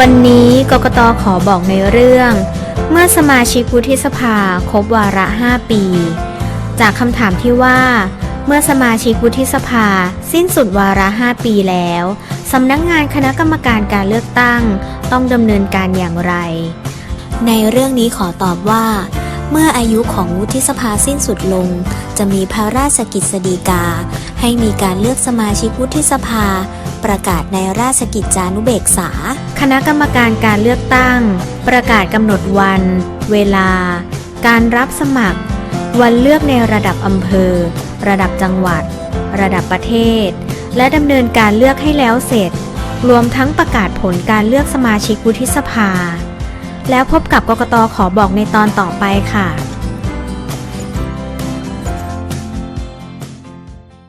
วันนี้กกตขอบอกในเรื่อง เมื่อสมาชิกวุฒิสภาครบวาระ 5 ปี จากคำถามที่ว่า เมื่อสมาชิกวุฒิสภา สิ้นสุดวาระ 5 ปีแล้วสำนักงงานคณะกรรมการการเลือกตั้ง ต้องดำเนินการอย่างไร ในเรื่องนี้ขอตอบว่า เมื่ออายุของวุฒิสภาสิ้นสุดลง จะมีพระราชกิจสฎีกา ให้มีการเลือกสมาชิกวุฒิสภา ประกาศในราชกิจจานุเบกษา คณะกรรมการการเลือกตั้ง ประกาศกำหนดวัน เวลา การรับสมัคร วันเลือกในระดับอำเภอ ระดับจังหวัด ระดับประเทศ และดำเนินการเลือกให้แล้วเสร็จ รวมทั้งประกาศผลการเลือกสมาชิกวุฒิสภา แล้วพบกับกกตขอบอกในตอนต่อไปค่ะ